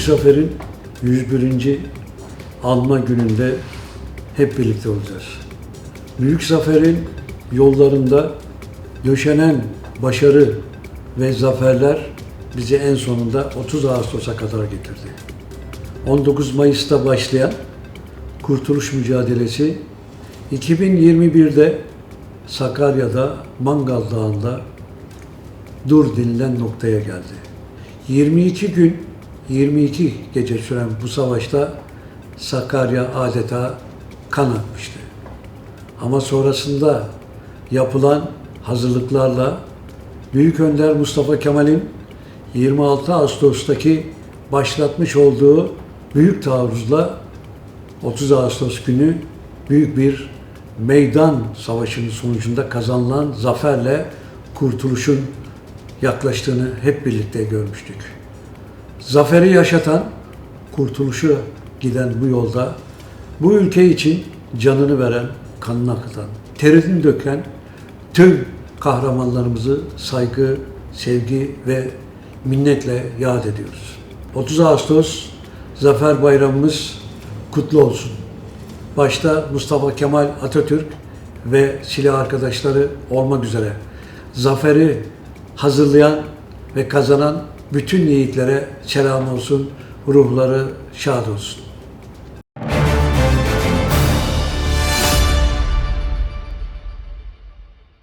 Zafer'in 101. anma gününde hep birlikte olacağız. Büyük Zafer'in yollarında döşenen başarı ve zaferler bizi en sonunda 30 Ağustos'a kadar getirdi. 19 Mayıs'ta başlayan kurtuluş mücadelesi 2021'de Sakarya'da Mangal Dağı'nda dur denilen noktaya geldi. 22 gün, 22 gece süren bu savaşta Sakarya adeta kan akmıştı. Ama sonrasında yapılan hazırlıklarla Büyük Önder Mustafa Kemal'in 26 Ağustos'taki başlatmış olduğu büyük taarruzla 30 Ağustos günü büyük bir meydan savaşının sonucunda kazanılan zaferle kurtuluşun yaklaştığını hep birlikte görmüştük. Zaferi yaşatan, kurtuluşu giden bu yolda bu ülke için canını veren, kanını akıtan, terini döken tüm kahramanlarımızı saygı, sevgi ve minnetle yad ediyoruz. 30 Ağustos Zafer Bayramımız kutlu olsun. Başta Mustafa Kemal Atatürk ve silah arkadaşları olmak üzere zaferi hazırlayan ve kazanan bütün yiğitlere selam olsun, ruhları şad olsun.